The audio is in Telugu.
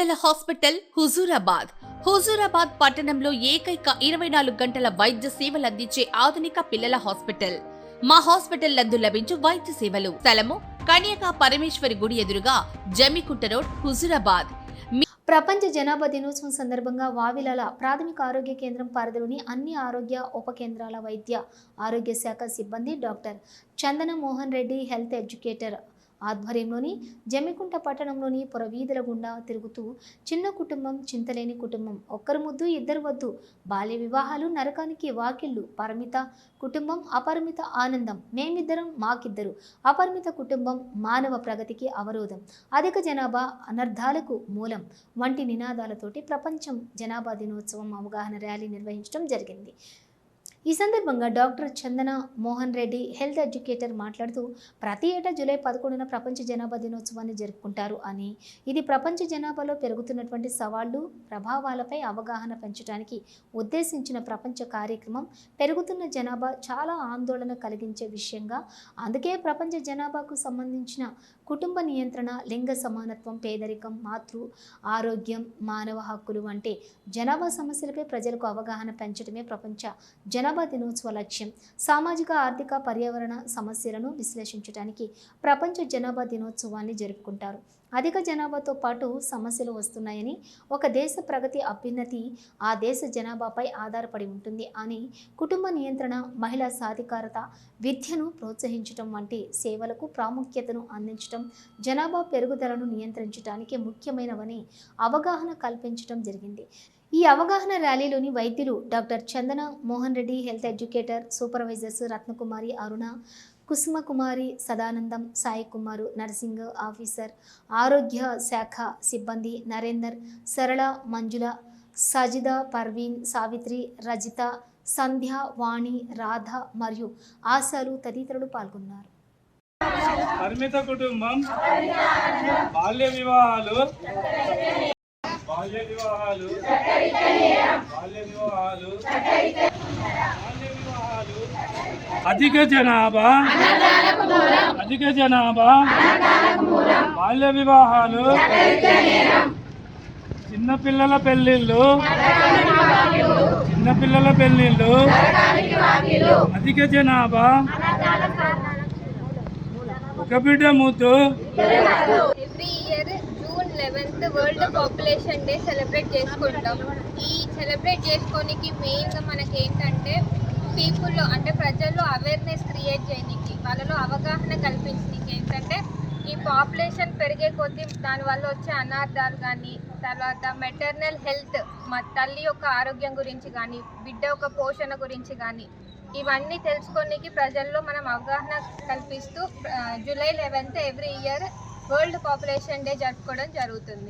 పిల్లల హాస్పిటల్ హుజూరాబాద్. హుజూరాబాద్ పట్టణంలో ఏకైక ఇరవై నాలుగు గంటల వైద్య సేవలు అందించే ఆధునిక పిల్లల హాస్పిటల్. మా హాస్పిటల్ నందు లభించు వైద్య సేవలు. స్థలము కన్యకా పరమేశ్వరి గుడి ఎదురుగా జమికుంట రోడ్ హుజూరాబాద్. ప్రపంచ జనాభా దినోత్సవం సందర్భంగా వావిలాల ప్రాథమిక ఆరోగ్య కేంద్రం పరిధిలోని అన్ని ఆరోగ్య ఉప కేంద్రాల వైద్య ఆరోగ్య శాఖ సిబ్బంది doctor Chandana Mohan Reddy health educator. ఆధ్వర్యంలోని జమ్మికుంట పట్టణంలోని పొరవీధుల గుండా తిరుగుతూ చిన్న కుటుంబం చింతలేని కుటుంబం ఒక్కరు ముద్దు ఇద్దరు వద్దు బాల్య వివాహాలు నరకానికి వాకిళ్ళు పరిమిత కుటుంబం అపరిమిత ఆనందం మేమిద్దరం మాకిద్దరు అపరిమిత కుటుంబం మానవ ప్రగతికి అవరోధం అధిక జనాభా అనర్థాలకు మూలం వంటి నినాదాలతోటి ప్రపంచం జనాభా దినోత్సవం అవగాహన ర్యాలీ నిర్వహించడం జరిగింది. ఈ సందర్భంగా doctor Chandana Mohan Reddy health educator మాట్లాడుతూ ప్రతి ఏటా జూలై పదకొండున ప్రపంచ జనాభా దినోత్సవాన్ని జరుపుకుంటారు అని. ఇది ప్రపంచ జనాభాలో పెరుగుతున్నటువంటి సవాళ్ళు ప్రభావాలపై అవగాహన పెంచడానికి ఉద్దేశించిన ప్రపంచ కార్యక్రమం. పెరుగుతున్న జనాభా చాలా ఆందోళన కలిగించే విషయంగా. అందుకే ప్రపంచ జనాభాకు సంబంధించిన కుటుంబ నియంత్రణ లింగ సమానత్వం పేదరికం మాతృ ఆరోగ్యం మానవ హక్కులు వంటి జనాభా సమస్యలపై ప్రజలకు అవగాహన పెంచడమే ప్రపంచ జనాభా దినోత్సవ లక్ష్యం సామాజిక ఆర్థిక పర్యావరణ సమస్యలను విశ్లేషించడానికి ప్రపంచ జనాభా దినోత్సవాన్ని జరుపుకుంటారు. అధిక జనాభాతో పాటు సమస్యలు వస్తున్నాయని ఒక దేశ ప్రగతి అభ్యున్నతి ఆ దేశ జనాభాపై ఆధారపడి ఉంటుంది అని కుటుంబ నియంత్రణ మహిళా సాధికారత విద్యను ప్రోత్సహించడం వంటి సేవలకు ప్రాముఖ్యతను అందించడం జనాభా పెరుగుదలను నియంత్రించడానికి ముఖ్యమైనవని అవగాహన కల్పించడం జరిగింది. ఈ అవగాహన ర్యాలీలోని వైద్యులు doctor Chandana Mohan Reddy health educator supervisors Ratnakumari Aruna Kusumakumari Sadanandam Sai Kumar nursing officer ఆరోగ్య శాఖ సిబ్బంది నరేందర్ సరళ మంజుల సజిద పర్వీన్ సావిత్రి రజిత సంధ్య వాణి రాధ మరియు ఆశాలు తదితరులు పాల్గొన్నారు. పరిమిత కుటుంబం బాల్య వివాహాలు బాల్య వివాహాలు బాల్య వివాహాలు బాల్య వివాహాలు అధిక జనాభా. అధిక జనాభా. బాల్య వివాహాలు. చిన్నపిల్లల పెళ్ళిళ్ళు. చిన్నపిల్లల పెళ్ళిళ్ళు. అధిక జనాభా. ఒక బిడ్డ ముద్దు June eleventh world population day celebrate చేసుకుంటాం. ఈ సెలబ్రేట్ చేసుకోనికి మెయిన్గా మనకి ఏంటంటే పీపుల్లో అంటే ప్రజల్లో అవేర్నెస్ క్రియేట్ చేయడానికి వాళ్ళలో అవగాహన కల్పించడానికి ఏంటంటే ఈ పాపులేషన్ పెరిగే కొద్దీ దానివల్ల వచ్చే అనార్థాలు కానీ తర్వాత మెటర్నల్ హెల్త్ మా తల్లి యొక్క ఆరోగ్యం గురించి కానీ బిడ్డ యొక్క పోషణ గురించి కానీ ఇవన్నీ తెలుసుకోనికి ప్రజల్లో మనం అవగాహన కల్పిస్తూ July eleventh every year world population day జరుపుకోవడం జరుగుతుంది.